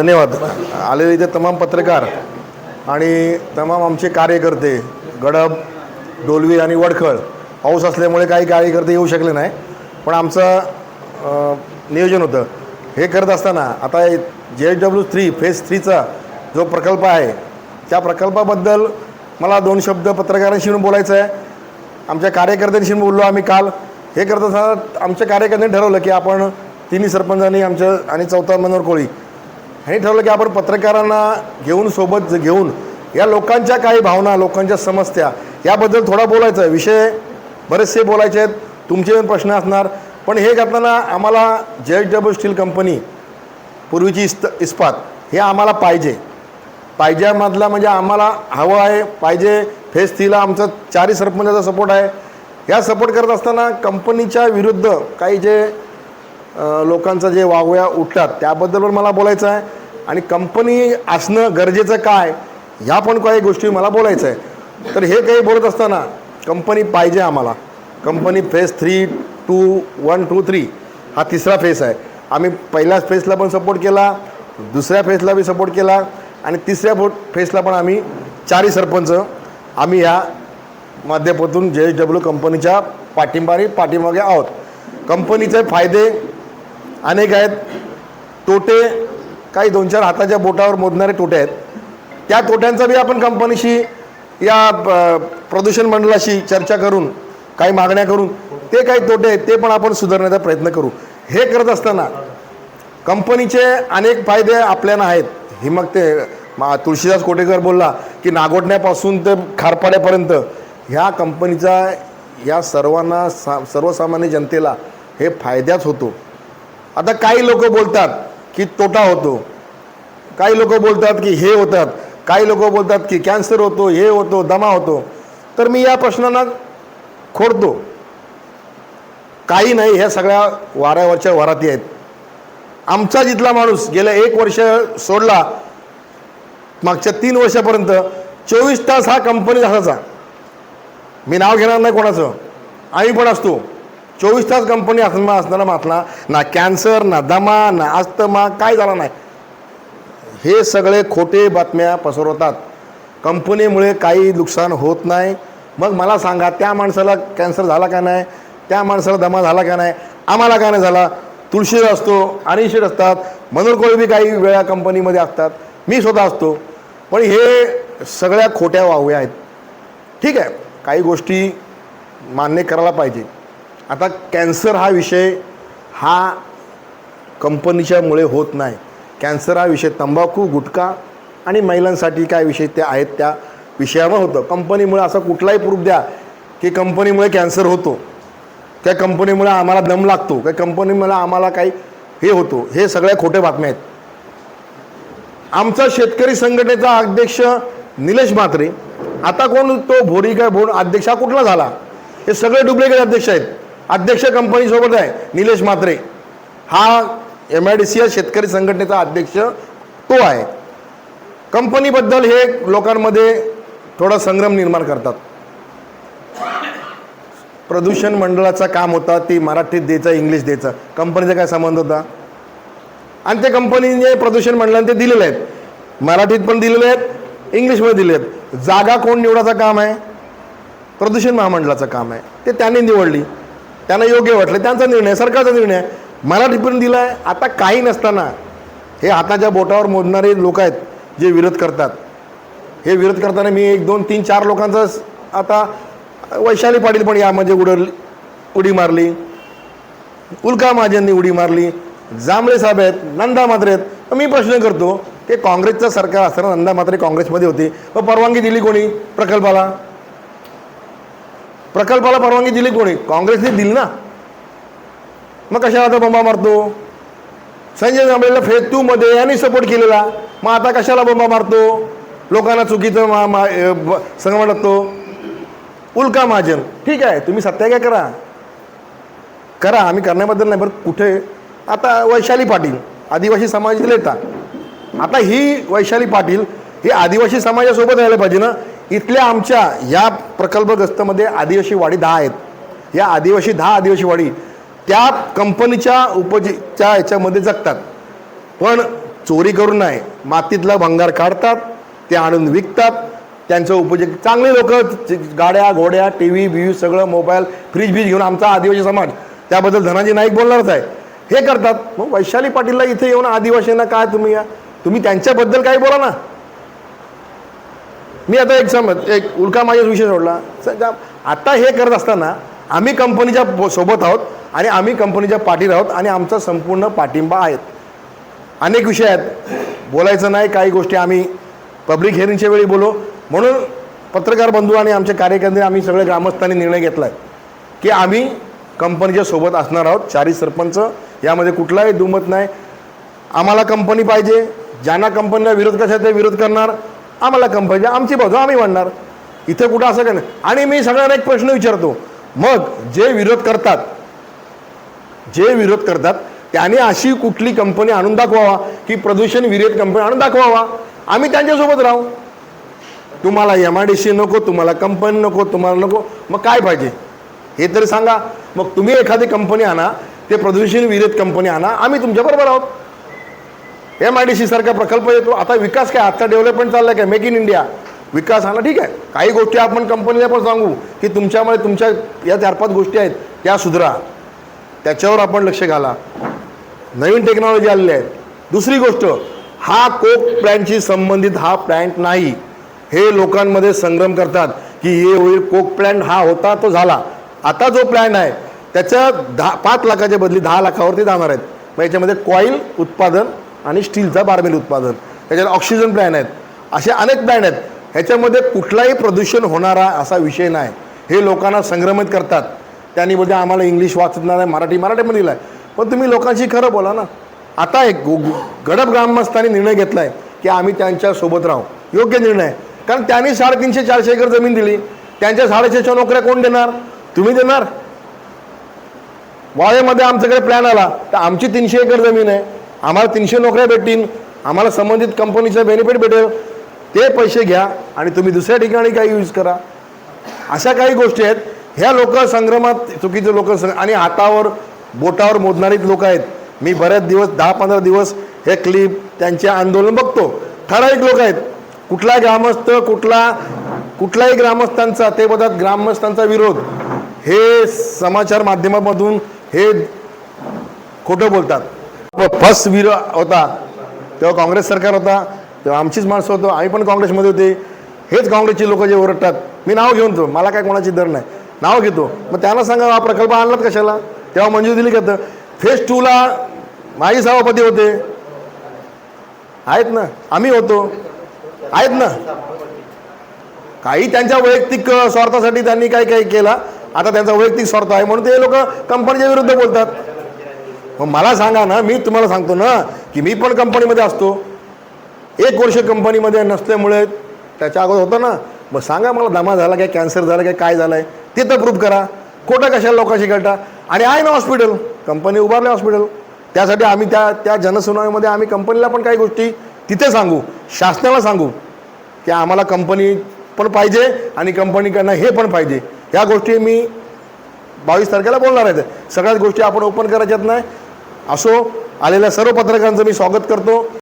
धन्यवाद. आलेले इथे तमाम पत्रकार आणि तमाम आमचे कार्यकर्ते गडब डोलवी आणि वडखळ पाऊस असल्यामुळे काही कार्यकर्ते येऊ शकले नाही. पण आमचं नियोजन होतं. हे करत असताना आता जे एच डब्ल्यू थ्री फेज थ्रीचा जो प्रकल्प आहे त्या प्रकल्पाबद्दल मला दोन शब्द पत्रकारांशी बोलायचं आहे. आमच्या कार्यकर्त्यांशी बोललो आम्ही काल. हे करत असताना आमच्या कार्यकर्त्यांनी ठरवलं की आपण तिन्ही सरपंचांनी आमच्या आणि चौथा मनोहर कोळी ह्यांनी ठरवलं की आपण पत्रकारांना घेऊन सोबत घेऊन या लोकांच्या काही भावना लोकांच्या समस्या याबद्दल थोडा बोलायचा आहे. विषय बरेचसे बोलायचे आहेत. तुमचे पण प्रश्न असणार. पण हे करताना आम्हाला जे एच डब्ल्यू स्टील कंपनी पूर्वीची इस्त इस्पात हे आम्हाला पाहिजे. पाहिजेमधला म्हणजे आम्हाला हवं आहे पाहिजे. फेस थ्रीला आमचा चारही सरपंचाचा सपोर्ट आहे. या सपोर्ट करत असताना कंपनीच्या विरुद्ध काही जे लोकांचा जे वावया उठतात त्याबद्दल पण मला बोलायचं आहे. आणि कंपनी असणं गरजेचं काय ह्या पण काही गोष्टी मला बोलायचं आहे. तर हे काही बोलत असताना कंपनी पाहिजे आम्हाला. Company phase three two one two three हा तिसरा फेस आहे. आम्ही पहिल्याच फेसला पण सपोर्ट केला दुसऱ्या फेसला बी सपोर्ट केला आणि तिसऱ्या फो फेसला पण आम्ही चारही सरपंच आम्ही ह्या माध्यमातून जे एच डब्ल्यू कंपनीच्या पाठिंबाने पाठीमागे आहोत. कंपनीचे फायदे अनेक आहेत. तोटे काही दोन चार हाताच्या बोटावर मोजणारे तोटे आहेत. त्या तोट्यांचा बी आपण कंपनीशी या प- प्रदूषण मंडळाशी चर्चा करून काही मागण्या करून ते काही तोटे आहेत ते पण आपण सुधारण्याचा प्रयत्न करू. हे करत असताना कंपनीचे अनेक फायदे आपल्याला आहेत. हे मग ते मा तुळशीदास कोटेकर बोलला की नागोठण्यापासून ते खारपाड्यापर्यंत ह्या कंपनीचा या सर्वांना सा सर्वसामान्य जनतेला हे फायद्याच होतो. आता काही लोक बोलतात की तोटा होतो. काही लोक बोलतात की हे होतात. काही लोक बोलतात की कॅन्सर होतो हे होतो दमा होतो. तर मी या प्रश्नांना खोडतो. काही नाही ह्या सगळ्या वाऱ्यावरच्या वराती आहेत. आमचा जिथला माणूस गेल्या एक वर्ष सोडला मागच्या तीन वर्षापर्यंत चोवीस तास हा कंपनी असायचा मी नाव घेणार नाही कोणाचं. आम्ही पण असतो. चोवीस तास कंपनी असणं असणारा मातला ना कॅन्सर ना दमा ना अस्थमा काय झाला नाही. हे सगळे खोटे बातम्या पसरवतात. कंपनीमुळे काही नुकसान होत नाही. मग मला सांगा त्या माणसाला कॅन्सर झाला का नाही? त्या माणसाला दमा झाला का नाही? आम्हाला का नाही झाला? तुळशीर असतो अनिशीर असतात. मनोरकोळी काही वेळा कंपनीमध्ये असतात. मी स्वतः असतो. पण हे सगळ्या खोट्या वाहव्या आहेत. ठीक आहे. काही गोष्टी मान्य करायला पाहिजे. आता कॅन्सर हा विषय हा कंपनीच्यामुळे होत नाही. कॅन्सर हा विषय तंबाखू गुटखा आणि महिलांसाठी काय विषय ते आहेत त्या विषयावर होतं. कंपनीमुळे असा कुठलाही प्रूफ द्या की कंपनीमुळे कॅन्सर होतो. त्या कंपनीमुळे आम्हाला दम लागतो. त्या कंपनीमुळे आम्हाला काही हे होतो. हे सगळ्या खोट्या बातम्या आहेत. आमचा शेतकरी संघटनेचा अध्यक्ष निलेश म्हात्रे आता कोण तो भोरी काय भोर अध्यक्ष हा कुठला झाला? हे सगळे डुप्लिकेट अध्यक्ष आहेत. अध्यक्ष कंपनीसोबत आहे निलेश म्हात्रे. हा एम आय डी सी शेतकरी संघटनेचा अध्यक्ष तो आहे. कंपनीबद्दल हे लोकांमध्ये थोडा संग्रम निर्माण करतात. प्रदूषण मंडळाचा काम होता ती मराठीत द्यायचा इंग्लिश द्यायचा. कंपनीचा काय संबंध होता? आणि ते कंपनीने प्रदूषण मंडळाने ते दिलेले आहेत. मराठीत पण दिलेले आहेत इंग्लिशमध्ये दिले आहेत. जागा कोण निवडाचं काम आहे? प्रदूषण महामंडळाचं काम आहे. ते त्यांनी निवडली. त्यांना योग्य वाटलं. त्यांचा निर्णय सरकारचा निर्णय मला टिपून दिला आहे आता काही नसताना हे हाताच्या बोटावर मोडणारे लोक आहेत जे विरोध करतात. हे विरोध करताना मी एक दोन तीन चार लोकांचा आता वैशाली पाटील पण यामध्ये उडवली उडी मारली. उल्का महाजननी उडी मारली. जांभळे साहेब आहेत नंदा मात्रे आहेत. मी प्रश्न करतो ते काँग्रेसचं सरकार असताना नंदा मात्रे काँग्रेसमध्ये होती. व परवानगी दिली कोणी प्रकल्पाला? प्रकल्पाला परवानगी दिली कोणी? काँग्रेसने दिली ना. मग कशाला आता बोंबा मारतो? संजय जांभळेला फेज टूमध्ये यांनी सपोर्ट केलेला. मग आता कशाला बोंबा मारतो? लोकांना चुकीचं मा मा अ, लागतो उल्का महाजन. ठीक आहे तुम्ही सत्याग्रह करा? करा आम्ही करण्याबद्दल नाही बरं कुठे? आता वैशाली पाटील आदिवासी समाजातील येतात आता ही वैशाली पाटील ही आदिवासी समाजासोबत राहायला पाहिजे ना. इथल्या आमच्या या प्रकल्पग्रस्तमध्ये आदिवासी वाडी दहा आहेत. या आदिवासी दहा आदिवासी वाडी त्या कंपनीच्या उपजीच्या याच्यामध्ये जगतात. पण चोरी करून नाही मातीतला भंगार काढतात ते आणून विकतात. त्यांचं उपयोग चांगले लोक गाड्या घोड्या टी व्ही बिव्ही सगळं मोबाईल फ्रीज बीज घेऊन आमचा आदिवासी समाज. त्याबद्दल धनाजी नाईक बोलणारच आहे. हे करतात. मग वैशाली पाटीलला इथे येऊन आदिवासींना काय तुम्ही या? तुम्ही त्यांच्याबद्दल काही बोला ना. मी आता एक समज एक उलका माझ्याच विषय सोडला. सर आता हे करत असताना आम्ही कंपनीच्या सोबत आहोत आणि आम्ही कंपनीच्या पाठीत आहोत आणि आमचा संपूर्ण पाठिंबा आहेत. अनेक विषय आहेत. बोलायचं नाही काही गोष्टी आम्ही पब्लिक हिअरिंगच्या वेळी बोलो. म्हणून पत्रकार बंधू आणि आमच्या कार्यकर्ते आम्ही सगळे ग्रामस्थांनी निर्णय घेतला आहे की आम्ही कंपनीच्या सोबत असणार आहोत. चारी सरपंच यामध्ये कुठलाही दुमत नाही. आम्हाला कंपनी पाहिजे. ज्यांना कंपनीला विरोध कसा ते विरोध करणार. आम्हाला कंपनी आमची बाजू आम्ही म्हणणार इथे कुठं असं काय नाही. आणि मी सगळ्यांना एक प्रश्न विचारतो. मग जे विरोध करतात जे विरोध करतात त्याने अशी कुठली कंपनी आणून दाखवावा की प्रदूषण विरोध कंपनी आणून दाखवावा? आम्ही त्यांच्यासोबत राहू. तुम्हाला एम आय डी सी नको तुम्हाला कंपनी नको तुम्हाला नको. मग काय पाहिजे? हे तरी सांगा. मग तुम्ही एखादी कंपनी आणा ते प्रदूषण विरोध कंपनी आणा आम्ही तुमच्याबरोबर आहोत. एम आय डी सी सारखा प्रकल्प येतो. आता विकास काय? आजचा डेव्हलपमेंट चाललाय काय? मेक इन इंडिया विकास आणा ठीक आहे. काही गोष्टी आपण कंपनीला पण सांगू की तुमच्यामुळे तुमच्या या चार पाच गोष्टी आहेत त्या सुधरा. त्याच्यावर आपण लक्ष घाला. नवीन टेक्नॉलॉजी आलेली आहे दुसरी गोष्ट हा कोक प्लॅन्टशी संबंधित हा प्लॅन्ट नाही. हे लोकांमध्ये संग्रम करतात की हे होईल कोक प्लॅन्ट हा होता तो झाला. आता जो प्लॅन आहे त्याच्या दहा पाच लाखाच्या बदली दहा लाखावरती जाणार आहेत. मग याच्यामध्ये कॉईल उत्पादन आणि स्टीलचा बारमेल उत्पादन. त्याच्यात ऑक्सिजन प्लॅन आहेत. असे अनेक प्लॅन आहेत. ह्याच्यामध्ये कुठलाही प्रदूषण होणारा असा विषय नाही. हे लोकांना संक्रमित करतात. त्यांनी बोलते आम्हाला इंग्लिश वाचत नाही मराठी मराठीमध्ये लिहिलं आहे पण तुम्ही लोकांशी खरं बोला ना. आता एक गडप ग्रामस्थांनी निर्णय घेतला आहे की आम्ही त्यांच्यासोबत राहू. योग्य निर्णय आहे. कारण त्यांनी साडेतीनशे चारशे एकर जमीन दिली. त्यांच्या साडेशेच्या नोकऱ्या कोण देणार? तुम्ही देणार? वाळेमध्ये आमच्याकडे प्लॅन आला. तर आमची तीनशे एकर जमीन आहे. आम्हाला तीनशे नोकऱ्या भेटतील आम्हाला संबंधित कंपनीचं बेनिफिट भेटेल. ते पैसे घ्या आणि तुम्ही दुसऱ्या ठिकाणी काही यूज करा. अशा काही गोष्टी आहेत. ह्या लोक संग्रमात चुकीचे लोक आणि हातावर बोटावर मोजणारी लोक आहेत. मी बऱ्याच दिवस दहा पंधरा दिवस हे क्लिप त्यांचे आंदोलन बघतो. ठराविक लोक आहेत. कुठला ग्रामस्थ कुठला कुठलाही ग्रामस्थांचा ते बोलतात ग्रामस्थांचा विरोध. हे समाचार माध्यमामधून हे खोटं बोलतात. फर्स्ट विरो होता तेव्हा काँग्रेस सरकार होता तेव्हा आमचीच माणसं होतो आम्ही पण काँग्रेसमध्ये होते. हेच काँग्रेसचे लोक जे ओरडतात मी नाव घेऊन तो मला काय कोणाची दर नाही. नाव घेतो. मग त्यांना सांगा हा प्रकल्प आणलात कशाला? तेव्हा मंजूर दिली का फेज टूला माझी सभापती होते. आहेत ना आम्ही होतो. आहेत ना. काही त्यांच्या वैयक्तिक स्वार्थासाठी त्यांनी काय काय केला आता त्यांचा वैयक्तिक स्वार्थ आहे म्हणून ते लोक कंपनीच्या विरुद्ध बोलतात. मग मला सांगा ना मी तुम्हाला सांगतो ना की मी पण कंपनीमध्ये असतो. एक वर्ष कंपनीमध्ये नसल्यामुळे त्याच्या अगोदर होतं ना मग सांगा मला दमा झाला काय कॅन्सर झाला काय काय झालं आहे ते तर प्रूफ करा. खोटं कशाला लोकांशी करता आणि आहे ना हॉस्पिटल कंपनी उभारले हॉस्पिटल. त्यासाठी आम्ही त्या त्या जनसुनावीमध्ये आम्ही कंपनीला पण काही गोष्टी तिथे सांगू शासनाला सांगू की आम्हाला कंपनी पण पाहिजे आणि कंपनीकडनं हे पण पाहिजे. ह्या गोष्टी मी बावीस तारखेला बोलणार आहेत सगळ्याच गोष्टी आपण ओपन करायच्यात नाही. असो आलेल्या सर्व पत्रकारांचं मी स्वागत करतो.